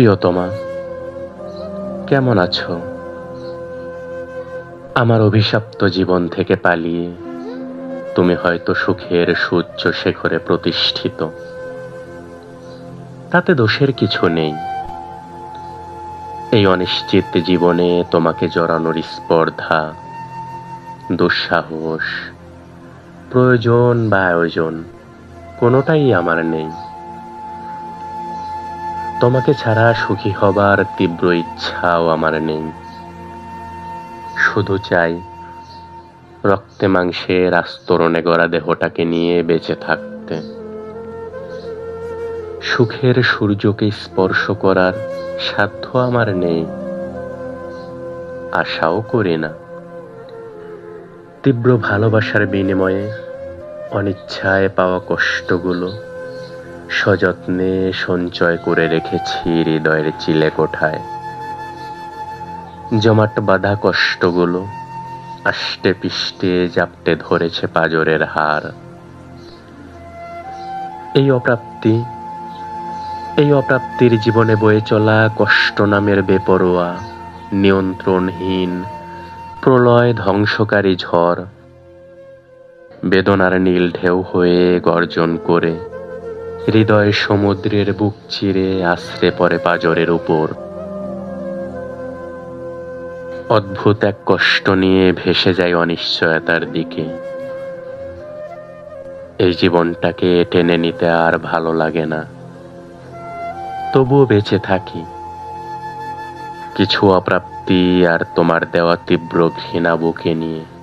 প্রিয়তমা কেমন আছো? আমার অভিশপ্ত জীবন থেকে পালিয়ে তুমি হয়তো সুখের সূর্য শেখরে প্রতিষ্ঠিত। তাতে দোষের কিছু নেই। এই অনিশ্চিত জীবনে তোমাকে জড়ানোর স্পর্ধা, দুঃসাহস, প্রয়োজন বা আয়োজন কোনোটাই আমার নেই। তোমাকে ছাড়া সুখী হবার তীব্র ইচ্ছাও আমার নেই। শুধু চাই রক্তে মাংসের আস্তরণে গড়া দেহটাকে নিয়ে বেঁচে থাকতে। সুখের সূর্যকে স্পর্শ করার সাধ্য আমার নেই। আশাও করি না। তীব্র ভালোবাসার বিনিময়ে অনিচ্ছায় পাওয়া কষ্টগুলো সযত্নে সঞ্চয় করে রেখেছি হৃদয়ের চিলে কোঠায়। জমাট বাঁধা কষ্টগুলো আষ্টে পিষ্টে জাপটে ধরেছে পাজরের হার। এই অপ্রাপ্তি, এই অপ্রাপ্তির জীবনে বয়ে চলা কষ্ট নামের বেপরোয়া, নিয়ন্ত্রণহীন, প্রলয় ধ্বংসকারী ঝড়। বেদনার নীল ঢেউ হয়ে গর্জন করে হৃদয় সমুদ্রের বুক চিরে আশ্রে পড়ে পাজরের উপর। অদ্ভুত এক কষ্ট নিয়ে ভেসে যায় অনিশ্চয়তার দিকে। এই জীবনটাকে টেনে নিতে আর ভালো লাগে না। তবুও বেঁচে থাকি। কিছু অপ্রাপ্তি আর তোমার দেওয়া তীব্র ঘৃণা বুকে নিয়ে।